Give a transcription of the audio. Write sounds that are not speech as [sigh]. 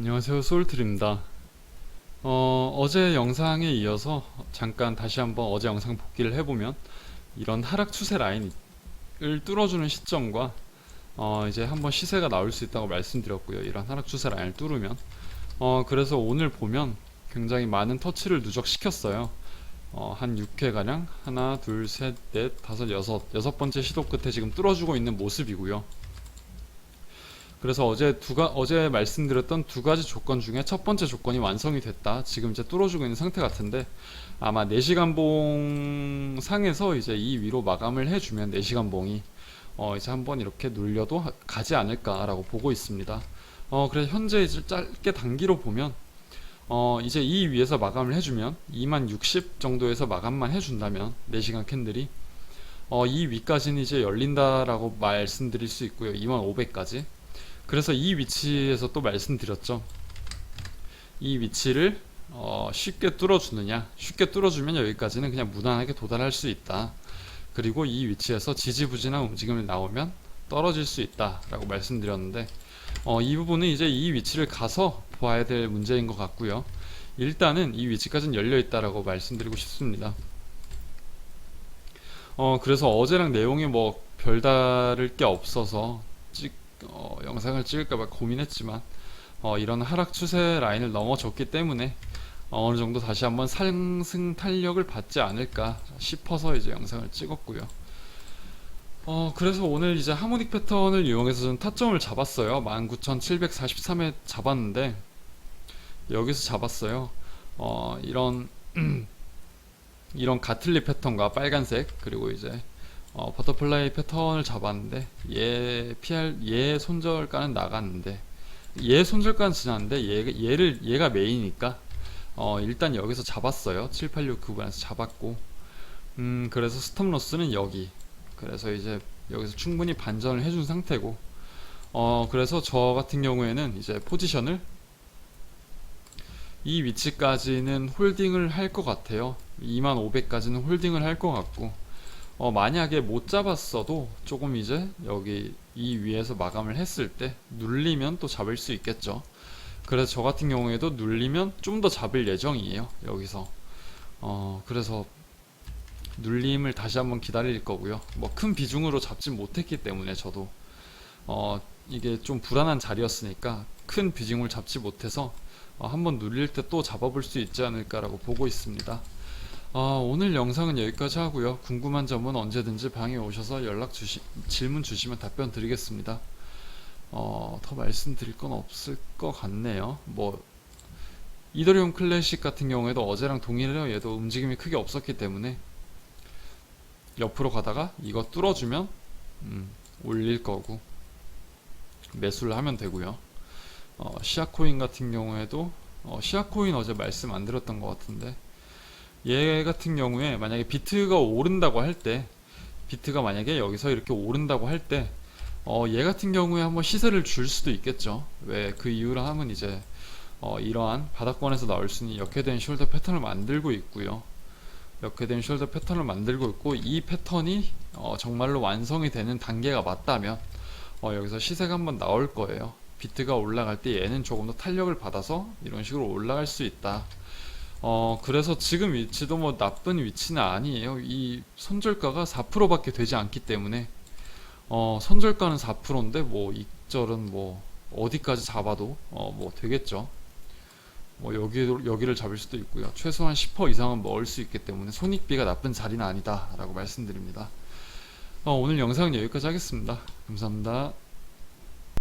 안녕하세요 소울트입니다. 어, 어제 영상에 이어서 잠깐 다시 한번 어제 영상 복기를 해보면 이런 하락 추세 라인을 뚫어주는 시점과 어, 이제 한번 시세가 나올 수 있다고 말씀드렸고요. 이런 하락 추세 라인을 뚫으면. 어, 그래서 오늘 보면 굉장히 많은 터치를 누적시켰어요. 어, 한 6회 가량 하나 둘셋넷 다섯 여섯 여섯 번째 시도 끝에 지금 뚫어주고 있는 모습이고요 그래서 어제 두가 어제 말씀드렸던 두 가지 조건 중에 첫 번째 조건이 완성이 됐다. 지금 이제 뚫어주고 있는 상태 같은데 아마 4시간 봉 상에서 이제 이 위로 마감을 해주면 4시간 봉이 어 이제 한번 이렇게 눌려도 하- 가지 않을까라고 보고 있습니다. 어 그래서 현재 이제 짧게 단기로 보면 어 이제 이 위에서 마감을 해주면 2만 60 정도에서 마감만 해준다면 4시간 캔들이 어 이 위까지는 이제 열린다라고 말씀드릴 수 있고요. 2만 500까지. 그래서 이 위치에서 또 말씀드렸죠. 이 위치를 어, 쉽게 뚫어주느냐, 쉽게 뚫어주면 여기까지는 그냥 무난하게 도달할 수 있다. 그리고 이 위치에서 지지부진한 움직임이 나오면 떨어질 수 있다 라고 말씀드렸는데 어, 이 부분은 이제 이 위치를 가서 봐야 될 문제인 것 같고요. 일단은 이 위치까지는 열려 있다라고 말씀드리고 싶습니다. 어, 그래서 어제랑 내용이 뭐 별다를 게 없어서 찍, 어, 영상을 찍을까봐 고민했지만 어, 이런 하락 추세 라인을 넘어졌기 때문에 어, 어느 정도 다시 한번 상승 탄력을 받지 않을까 싶어서 이제 영상을 찍었고요. 어, 그래서 오늘 이제 하모닉 패턴을 이용해서 좀 타점을 잡았어요. 19,743에 잡았는데 여기서 잡았어요. 어, 이런 [clears throat] 이런 가틀리 패턴과 빨간색 그리고 이제 어, 버터플라이 패턴을 잡았는데 얘 PR 얘 손절가는 나갔는데 얘 손절가는 지났는데 얘, 얘를 얘가 메이니까 어, 일단 여기서 잡았어요. 786 구간에서 잡았고. 음 그래서 스톱로스는 여기. 그래서 이제 여기서 충분히 반전을 해준 상태고. 어 그래서 저 같은 경우에는 이제 포지션을 이 위치까지는 홀딩을 할 것 같아요. 2500까지는 홀딩을 할 것 같고 어, 만약에 못 잡았어도 조금 이제 여기 이 위에서 마감을 했을 때 눌리면 또 잡을 수 있겠죠. 그래서 저 같은 경우에도 눌리면 좀 더 잡을 예정이에요. 여기서. 어, 그래서 눌림을 다시 한번 기다릴 거고요. 뭐 큰 비중으로 잡지 못했기 때문에 저도 어, 이게 좀 불안한 자리였으니까 큰 비중을 잡지 못해서 어, 한번 눌릴 때 또 잡아볼 수 있지 않을까라고 보고 있습니다. 어, 오늘 영상은 여기까지 하고요. 궁금한 점은 언제든지 방에 오셔서 연락 주시, 질문 주시면 답변 드리겠습니다. 어, 더 말씀드릴 건 없을 것 같네요. 뭐, 이더리움 클래식 같은 경우에도 어제랑 동일해요. 얘도 움직임이 크게 없었기 때문에 옆으로 가다가 이거 뚫어주면 음, 올릴 거고 매수를 하면 되고요. 어, 시아코인 같은 경우에도 어, 시아코인 어제 말씀 안 드렸던 것 같은데 얘 같은 경우에 만약에 비트가 오른다고 할 때 비트가 만약에 여기서 이렇게 오른다고 할때 어, 얘 같은 경우에 한번 시세를 줄 수도 있겠죠. 왜 그 이유라 하면 이제 어, 이러한 바닥권에서 나올 수 있는 역회된 숄더 패턴을 만들고 있고요. 역회된 숄더 패턴을 만들고 있고 이 패턴이 어, 정말로 완성이 되는 단계가 맞다면 어, 여기서 시세가 한번 나올 거예요. 비트가 올라갈 때 얘는 조금 더 탄력을 받아서 이런 식으로 올라갈 수 있다. 어, 그래서 지금 위치도 뭐 나쁜 위치는 아니에요. 이 손절가가 4%밖에 되지 않기 때문에, 어, 손절가는 4%인데, 뭐, 익절은 뭐, 어디까지 잡아도, 어, 뭐, 되겠죠. 뭐, 여기, 여기를 잡을 수도 있고요. 최소한 10% 이상은 먹을 수 있기 때문에, 손익비가 나쁜 자리는 아니다. 라고 말씀드립니다. 어, 오늘 영상은 여기까지 하겠습니다. 감사합니다.